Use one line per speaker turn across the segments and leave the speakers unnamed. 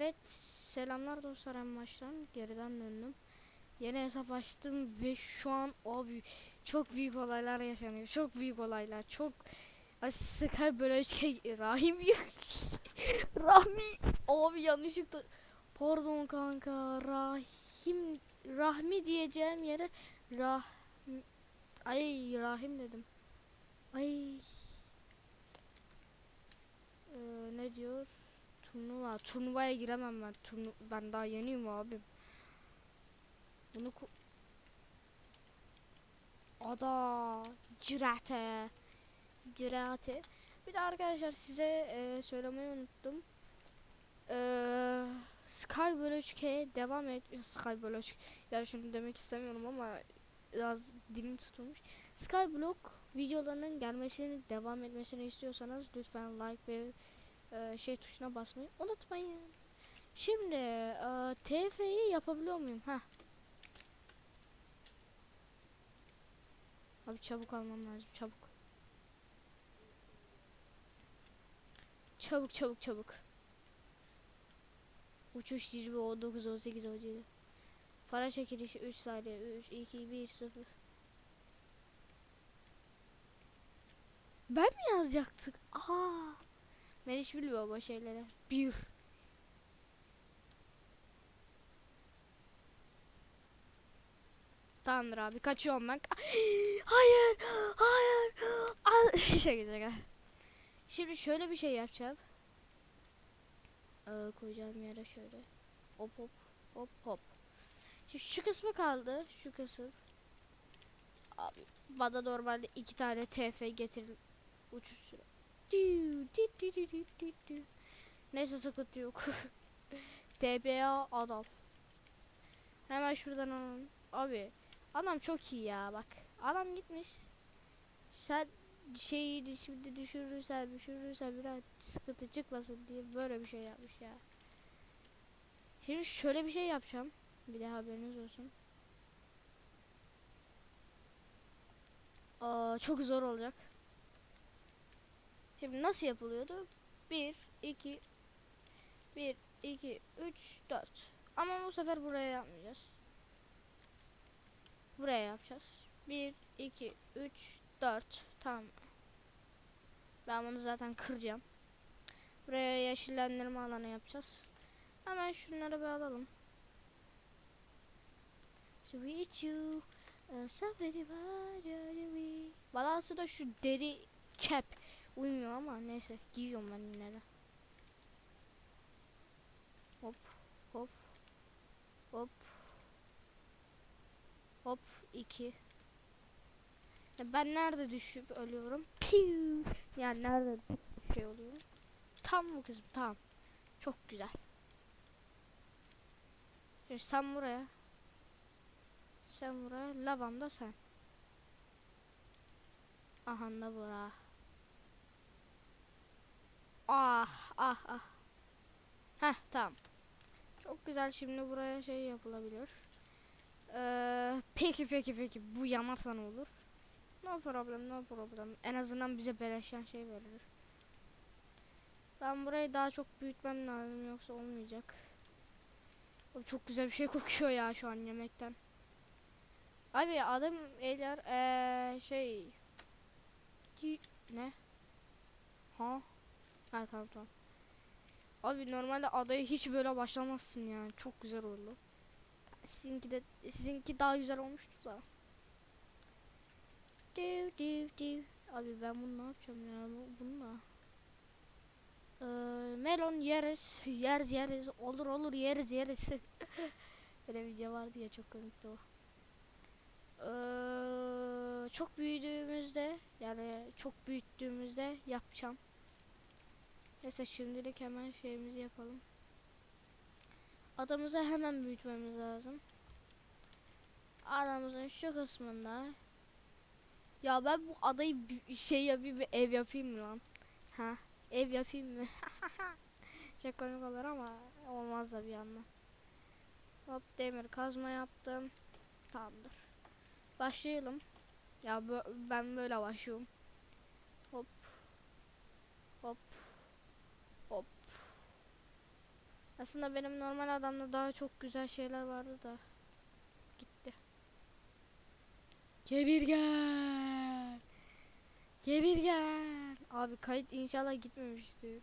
Evet selamlar dostlar en baştan geriden döndüm. Yeni hesap açtım ve şu an abi çok büyük olaylar yaşanıyor. Çok büyük olaylar. Çok Sky böyle şey Rahim Rahmi abi yanlışlıkla pardon kanka Rahim Rahmi diyeceğim yere Rah Ay Rahim dedim. Ay Ee, ne diyor? Turnuva. Turnuvaya giremem ben. Turnu ben daha yeniyim abim. Bunu Ada Cirate Cirate Bir de arkadaşlar size e, söylemeyi unuttum. Ee, Sky 3K devam et. Sky 3 Ya şimdi demek istemiyorum ama biraz dilim tutulmuş. Skyblock videolarının gelmesini devam etmesini istiyorsanız lütfen like ve e, şey tuşuna basmayı unutmayın. Şimdi e, TF'yi yapabiliyor muyum? Ha. Abi çabuk almam lazım çabuk. Çabuk çabuk çabuk. Uçuş 20 19 18 17. Para çekilişi 3 saniye 3 2 1 0. Ben mi yazacaktık? Aa. Ben hiç bilmiyorum o şeyleri. Bir. Tamamdır abi kaçıyorum ben. Hayır. Hayır. Al. şaka şaka. Şimdi şöyle bir şey yapacağım. Ee, koyacağım yere şöyle. Hop hop hop hop. Şimdi şu kısmı kaldı. Şu kısım. Abi bana normalde iki tane TF getir uçuş Neyse sıkıntı yok. TBA adam. Hemen şuradan alalım. Abi adam çok iyi ya bak. Adam gitmiş. Sen şeyi şimdi düşürürsen düşürürsen biraz sıkıntı çıkmasın diye böyle bir şey yapmış ya. Şimdi şöyle bir şey yapacağım. Bir de haberiniz olsun. Aa, çok zor olacak. Şimdi nasıl yapılıyordu? 1, 2, 1, 2, 3, 4. Ama bu sefer buraya yapmayacağız. Buraya yapacağız. 1, 2, 3, 4. Tamam. Ben bunu zaten kıracağım. Buraya yeşillendirme alanı yapacağız. Hemen şunları bir alalım. Sweet you. Bana aslında şu deri cap uymuyor ama neyse giyiyorum ben yine de. Hop hop hop hop iki. Ben nerede düşüp ölüyorum? Piu. Yani nerede şey oluyorum? Tam bu kısım tamam. Çok güzel. Şimdi sen buraya. Sen buraya. Lavam da sen. Aha da bura. Ah ah ah. Heh tamam. Çok güzel şimdi buraya şey yapılabilir. Ee, peki peki peki bu yanarsa ne olur? No problem no problem. En azından bize beleşen şey verir. Ben burayı daha çok büyütmem lazım yoksa olmayacak. Abi çok güzel bir şey kokuyor ya şu an yemekten. Abi adım Elyar ee, şey ne? Ha? Ha tamam tamam. Abi normalde adaya hiç böyle başlamazsın yani. Çok güzel oldu. Sizinki de sizinki daha güzel olmuştu da. Div div div. Abi ben bunu ne yapacağım ya? Bu- Bununla. Ee, melon yeriz. Yeriz yeriz. Olur olur yeriz yeriz. Böyle video vardı ya çok komikti o. Ee, çok büyüdüğümüzde yani çok büyüttüğümüzde yapacağım. Neyse şimdilik hemen şeyimizi yapalım. Adamızı hemen büyütmemiz lazım. Adamızın şu kısmında ya ben bu adayı bir şey yapayım mı ev yapayım mı lan? Ha ev yapayım mı? Çok komik olur ama olmaz da bir yandan. Hop demir kazma yaptım. Tamamdır. Başlayalım. Ya ben böyle başlıyorum. Hop. Hop. Hop. Aslında benim normal adamda daha çok güzel şeyler vardı da gitti. Gebirgen. Gebirgen. Abi kayıt inşallah gitmemiştir.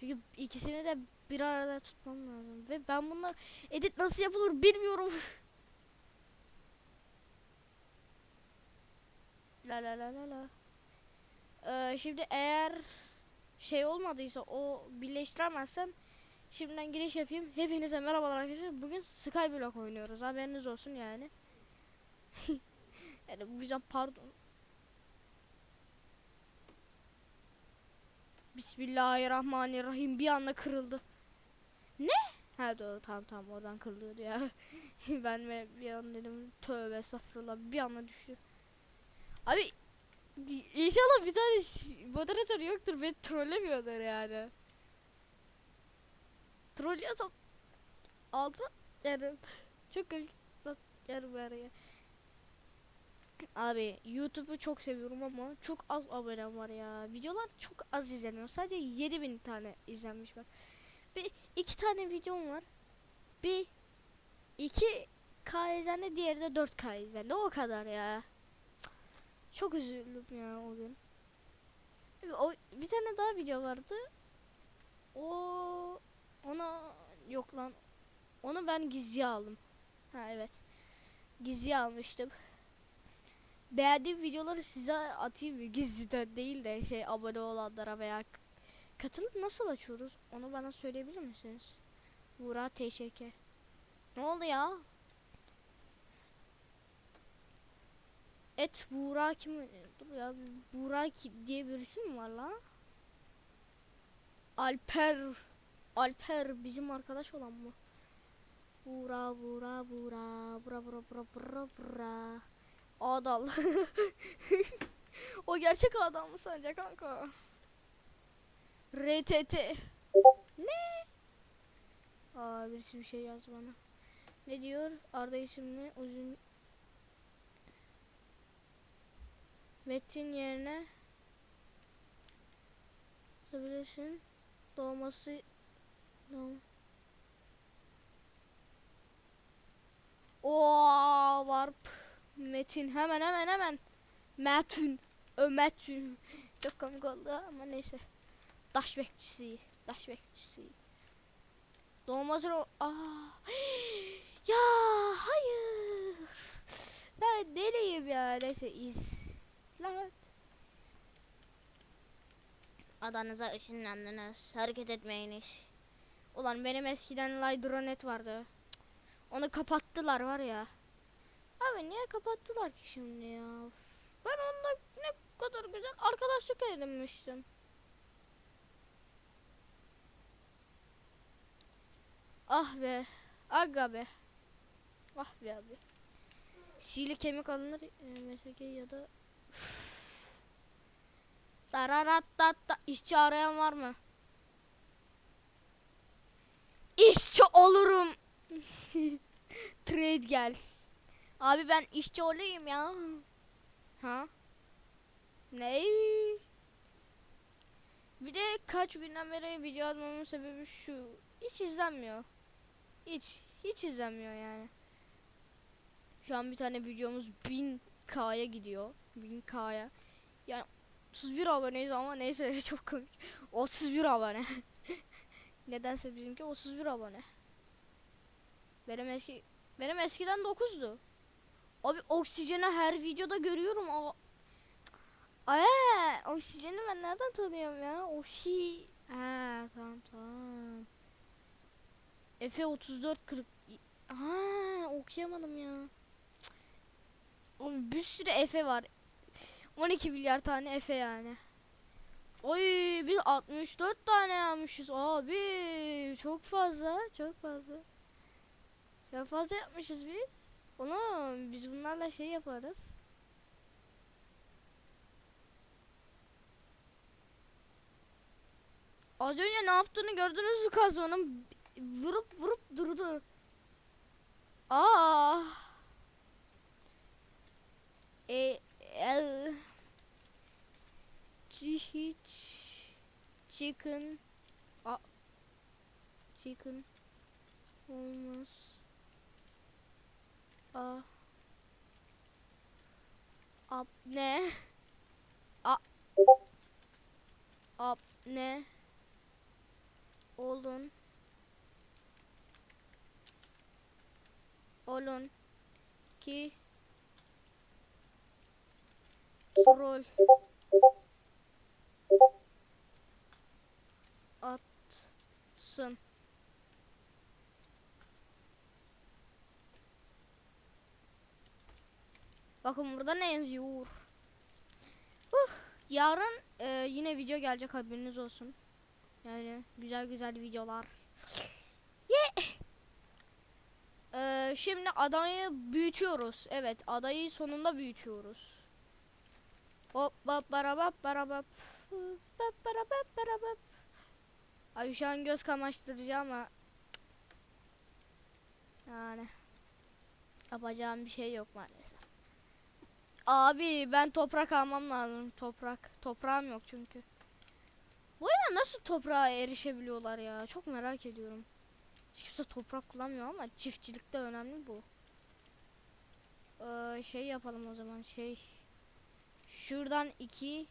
Çünkü ikisini de bir arada tutmam lazım ve ben bunlar edit nasıl yapılır bilmiyorum. la la la la la. Ee, şimdi eğer şey olmadıysa o birleştiremezsem şimdiden giriş yapayım. Hepinize merhabalar arkadaşlar. Bugün Skyblock oynuyoruz. Haberiniz olsun yani. yani bu yüzden pardon. Bismillahirrahmanirrahim bir anda kırıldı. Ne? Ha doğru tamam tamam oradan kırılıyordu ya. ben bir an dedim tövbe estağfurullah bir anda düştü. Abi inşallah bir tane moderatör yoktur beni trollemiyorlar yani. Trollüyorsam altına yerim. Çok komik. Yerim yani. Abi YouTube'u çok seviyorum ama çok az abonem var ya. Videolar çok az izleniyor. Sadece 7000 tane izlenmiş bak. Bir iki tane videom var. Bir iki K izlendi, diğeri de 4K izlendi. O kadar ya. Çok üzüldüm ya o gün. O bir tane daha video vardı. O ona yok lan. Onu ben gizli aldım. Ha evet. Gizli almıştım. Beğendiğim videoları size atayım mı? Gizliden değil de şey abone olanlara veya katılıp nasıl açıyoruz? Onu bana söyleyebilir misiniz? Buğra teşekkür. Ne oldu ya? Et Buğra kim? Dur ya Buğra diye birisi mi var lan? Alper Alper bizim arkadaş olan mı? Vura vura vura vura vura vura vura vura Adal O gerçek adam mı sence kanka? RTT Ne? Aa birisi bir şey yazdı bana Ne diyor? Arda isimli uzun Metin yerine Yazabilirsin Doğması doğum. Oo varp. Metin hemen hemen hemen. Metin. Ö Metin. Çok komik oldu ama neyse. Daş bekçisi. Daş bekçisi. Doğmaz o. Aa. ya hayır. Ben deliyim ya. Neyse iz. Lan. Adanıza ışınlandınız. Hareket etmeyiniz. Ulan benim eskiden Liydronet vardı. Onu kapattılar var ya. Abi niye kapattılar ki şimdi ya? Ben onunla ne kadar güzel arkadaşlık edinmiştim. Ah be. Aga be. Ah be abi. Sihirli kemik alınır e, MSG ya da Dararattatta işçi arayan var mı? İşçi olurum. Trade gel. Abi ben işçi olayım ya. Ha? Ne? Bir de kaç günden beri video atmamın sebebi şu. Hiç izlenmiyor. Hiç. Hiç izlenmiyor yani. Şu an bir tane videomuz 1000k'ya gidiyor. 1000k'ya. Yani 31 aboneyiz ama neyse çok komik. 31 abone. Nedense bizimki 31 abone. Benim eski benim eskiden 9'du. Abi oksijeni her videoda görüyorum. O Ay, oksijeni ben nereden tanıyorum ya? Oksi. Ha, tamam tamam. Efe 34 40. Ha, okuyamadım ya. Oğlum bir sürü Efe var. 12 milyar tane Efe yani. Oy biz 64 tane yapmışız abi. Çok fazla, çok fazla. Çok fazla yapmışız biz. Oğlum biz bunlarla şey yaparız. Az önce ne yaptığını gördünüz mü kazmanın? Vurup vurup durdu. Aa. E el hiç chicken a chicken olmaz. A. Ab ne? A. Ab ne? Olun. Olun. Ki. Troll. Atsın. Bakın burada ne yazıyor? Huh, yarın e, yine video gelecek haberiniz olsun. Yani güzel güzel videolar. Yeah. E, şimdi adayı büyütüyoruz. Evet adayı sonunda büyütüyoruz. Hop bap barabap barabap. Bap barabap barabap. Ay şu an göz kamaştırıcı ama yani yapacağım bir şey yok maalesef. Abi ben toprak almam lazım. Toprak. Toprağım yok çünkü. Bu yana nasıl toprağa erişebiliyorlar ya? Çok merak ediyorum. Hiç kimse toprak kullanmıyor ama çiftçilikte önemli bu. Ee, şey yapalım o zaman şey. Şuradan iki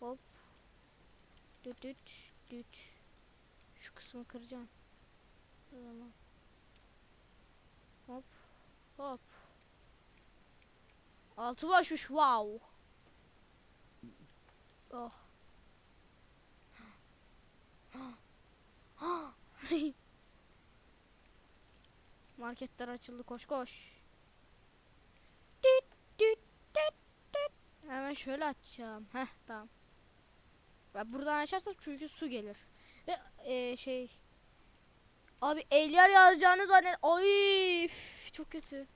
hop düt düt düt şu kısmı kıracağım. O zaman hop hop Altı başmış wow. Oh. Marketler açıldı koş koş. Düt düt düt düt. Hemen şöyle açacağım. Heh tamam. Ben buradan açarsam çünkü su gelir. Ve e, şey Abi el yer yazacağını zannet. Ay çok kötü.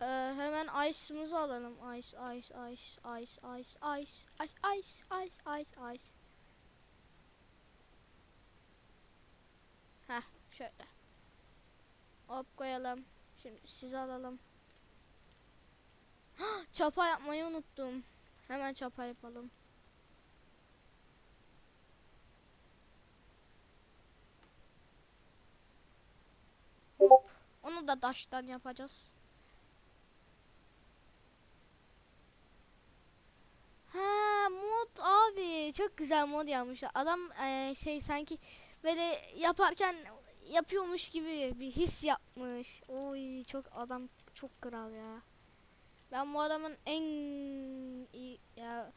Ee, hemen ice'ımızı alalım. Ice, ice, ice, ice, ice, ice, ice, ice, ice, ice, ice. Heh, şöyle. Hop koyalım. Şimdi sizi alalım. çapa yapmayı unuttum. Hemen çapa yapalım. Hop. Onu da taştan yapacağız. Ha mod abi çok güzel mod yapmışlar. Adam eee, şey sanki böyle yaparken yapıyormuş gibi bir his yapmış. Oy çok adam çok kral ya. Ben bu adamın en iyi ya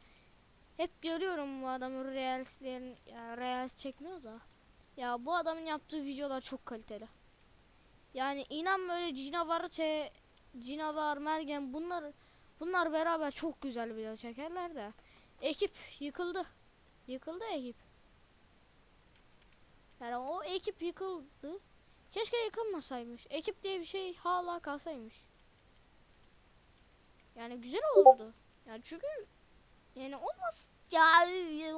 hep görüyorum bu adamın reelslerin ya reels çekmiyor da. Ya bu adamın yaptığı videolar çok kaliteli. Yani inan böyle canavar te canavar mergen bunlar bunlar beraber çok güzel video çekerler de. Ekip yıkıldı. Yıkıldı ekip. Yani o ekip yıkıldı. Keşke yıkılmasaymış. Ekip diye bir şey hala kalsaymış. Yani güzel olurdu. Yani çünkü yani olmaz. Ya,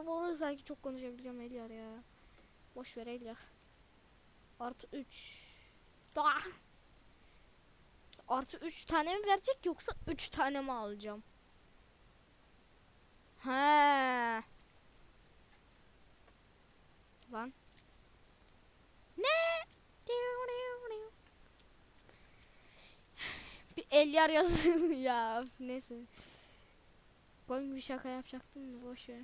onu sanki çok konuşabileceğim Elyar ya. Boş ver Elyar. Artı 3. Daha. Artı 3 tane mi verecek yoksa 3 tane mi alacağım? He. Lan. Ne? Bir el yar yazın ya. Neyse. Komik bir şaka yapacaktım da boş ver.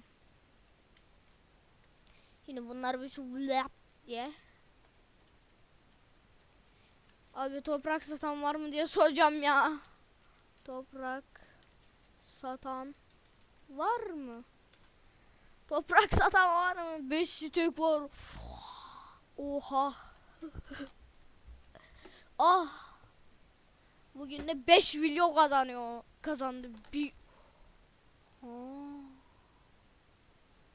Şimdi bunlar bir şu blap diye. Abi toprak satan var mı diye soracağım ya. Toprak satan var mı? Toprak satan var mı? 5 stek var. Oha. ah. Bugün de 5 milyon kazanıyor. Kazandı. Bir Aa.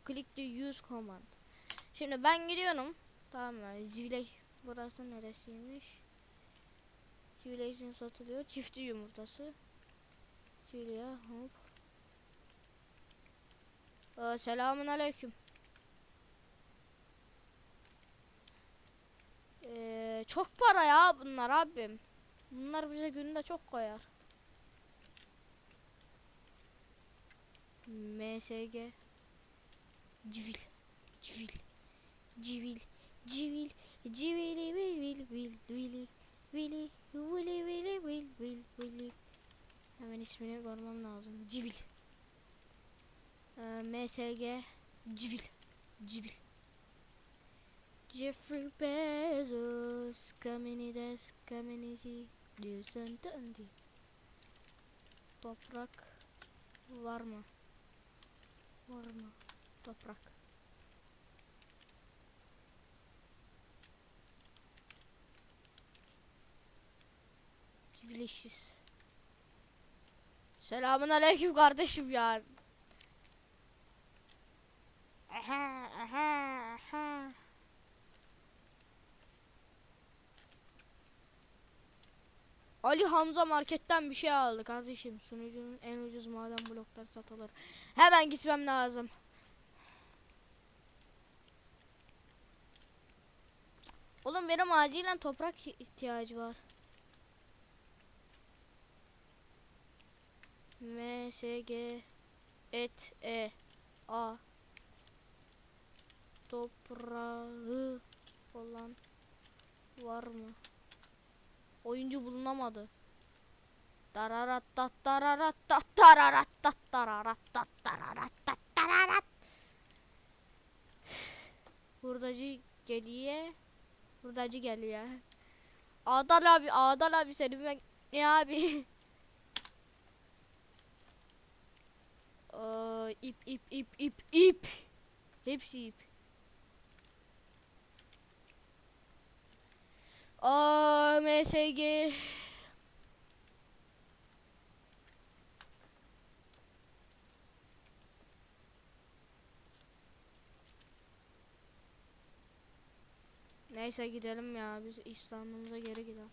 Click the use command. Şimdi ben gidiyorum. Tamam mı? Zivile burası neresiymiş? Civilization satılıyor. Çiftli yumurtası. Civilya hop. Ee, selamun aleyküm. Ee, çok para ya bunlar abim. Bunlar bize günde çok koyar. MSG Civil Civil Civil. Civil. Civili vil vil vil vili. Vili. Vili vili vil vil vili. Hemen ismini görmem lazım. Civil. Ee, MSG. Civil. Civil. Jeffrey Bezos. Kaminides. Kaminisi. Diyorsun döndü. Toprak. Var mı? Var mı? Toprak. Civilişiz. Selamun aleyküm kardeşim ya. Aha, aha, aha. Ali Hamza marketten bir şey aldı kardeşim. Sunucunun en ucuz maden blokları satılır. Hemen gitmem lazım. Oğlum benim acilen toprak ihtiyacı var. M S G et e a toprağı olan var mı? Oyuncu bulunamadı. Tararat tat tararat tat tararat tat tararat tat tararat tat tararat. Hurdacı geliyor. Hurdacı geliyor. Adal abi, Adal abi seni ben ne abi? İp ip ip ip ip. Hepsi ip. Aa, MSG. Neyse gidelim ya biz İstanbul'umuza geri gidelim.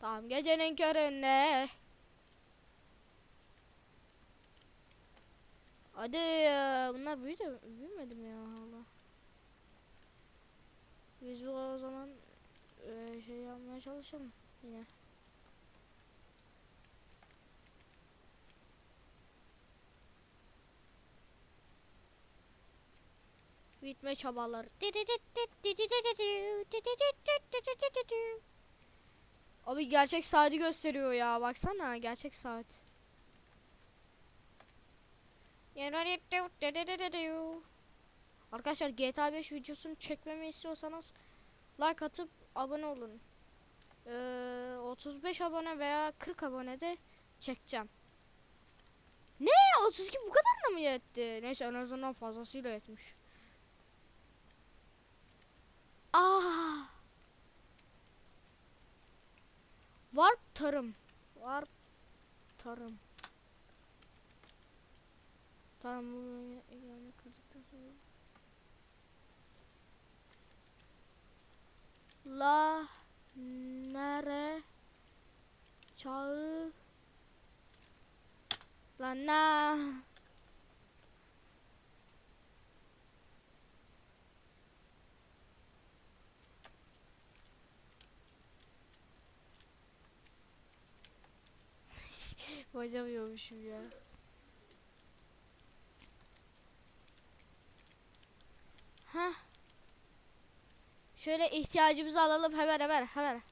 Tamam gecenin köründe. Hadi ya bunlar büyüdü büyümedi mi ya Allah. Biz bu o zaman şey yapmaya çalışalım yine. Büyütme çabaları. Abi gerçek saati gösteriyor ya. Baksana gerçek saat. Arkadaşlar GTA 5 videosunu çekmemi istiyorsanız like atıp abone olun. Ee, 35 abone veya 40 abone de çekeceğim. Ne? 32 bu kadar da mı yetti? Neyse en azından fazlasıyla yetmiş. Aa! Warp tarım. Warp tarım. Bu yani kırdıktan sonra. La nere çağı La na Bacamıyormuşum ya. Heh. Şöyle ihtiyacımızı alalım hemen hemen hemen.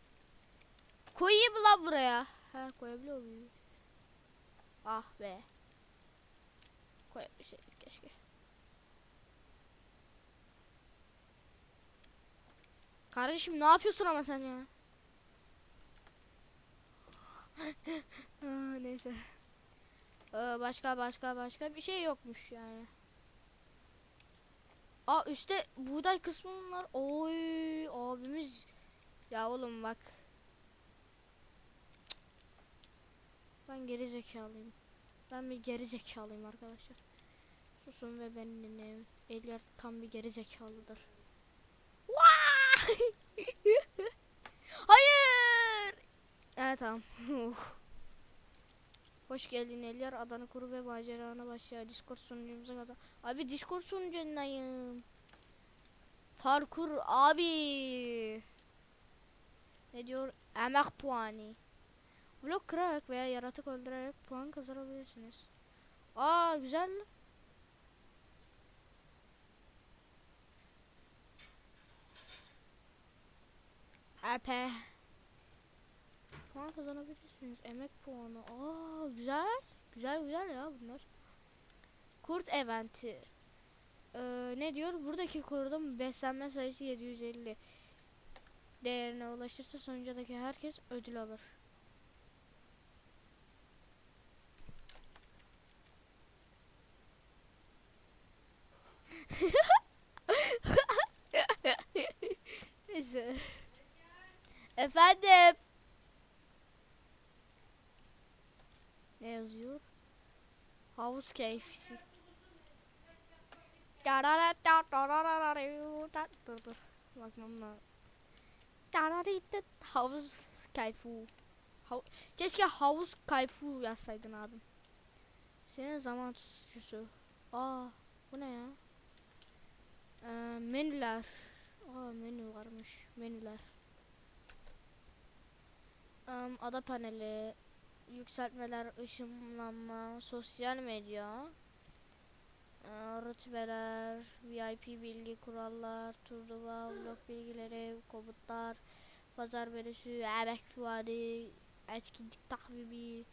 Koyayım lan buraya? Ha koyabiliyor muyum? Ah be. Koyabilseydik keşke. Kardeşim ne yapıyorsun ama sen ya? Aa, neyse. Ee, başka başka başka bir şey yokmuş yani. Aa üstte buğday kısmı var. Oy abimiz. Ya oğlum bak. Ben geri zekalıyım. Ben bir geri zekalıyım arkadaşlar. Susun ve beni dinleyin. Elyar tam bir geri zekalıdır. Hayır. Evet tamam. Hoş geldin Elyar. Adana kuru ve macerana başlıyor. Discord sunucumuza kadar. Abi Discord sunucundayım. Parkur abi. Ne diyor? Emek puanı. Blok kırarak veya yaratık öldürerek puan kazanabilirsiniz. Aa güzel. VP. Puan kazanabilirsiniz. Emek puanı. Aa güzel. Güzel güzel ya bunlar. Kurt eventi. Ee, ne diyor? Buradaki kurdun beslenme sayısı 750 değerine ulaşırsa sonucundaki herkes ödül alır. Neyse. Efendim. Ne yazıyor? Havuz keyfisi. Dur dur. Bakmam lazım. Havuz keyfu. Hav Keşke havuz keyfu yazsaydın abim. Senin zaman tutucusu. Aa, bu ne ya? Ee, menüler. Aa, menü varmış. Menüler. Em, ada paneli, yükseltmeler, ışınlanma, sosyal medya, e, rütbeler, VIP bilgi kurallar, turnuva, blok bilgileri, komutlar, pazar menüsü, emek puanı, etkinlik takvimi,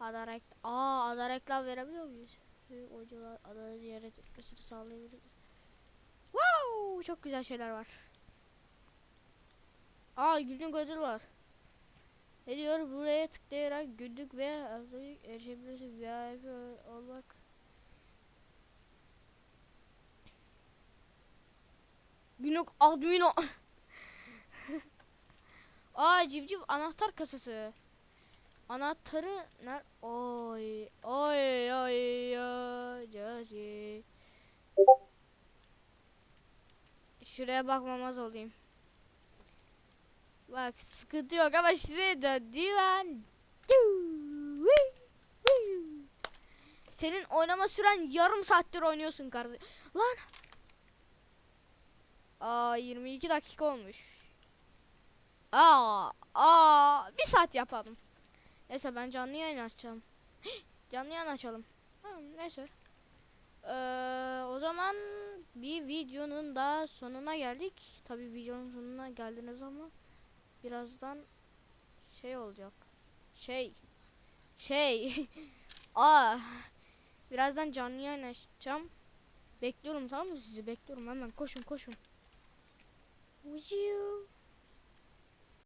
ada rek Aa, ada reklam verebiliyor muyuz? Oyuncular ada ziyaret etmesini sağlayabiliriz. Wow, çok güzel şeyler var. Aa, günlük ödül var. Ne diyor? Buraya tıklayarak günlük ve haftalık erişebilirsin. VIP olmak. Günlük admin o- Aa civciv anahtar kasası. Anahtarı ner? Oy oy oy oy Josie. Şuraya bakmamaz olayım. Bak sıkıntı yok ama şuraya da divan. Senin oynama süren yarım saattir oynuyorsun kardeşim. Lan. Aa 22 dakika olmuş. Aa, aa bir saat yapalım. Neyse ben canlı yayın açacağım. canlı yayın açalım. Ha, neyse. Ee, o zaman bir videonun da sonuna geldik. Tabi videonun sonuna geldiniz ama birazdan şey olacak. Şey. Şey. Aa. Birazdan canlı yayın açacağım. Bekliyorum tamam mı sizi? Bekliyorum hemen koşun koşun. Vuziu.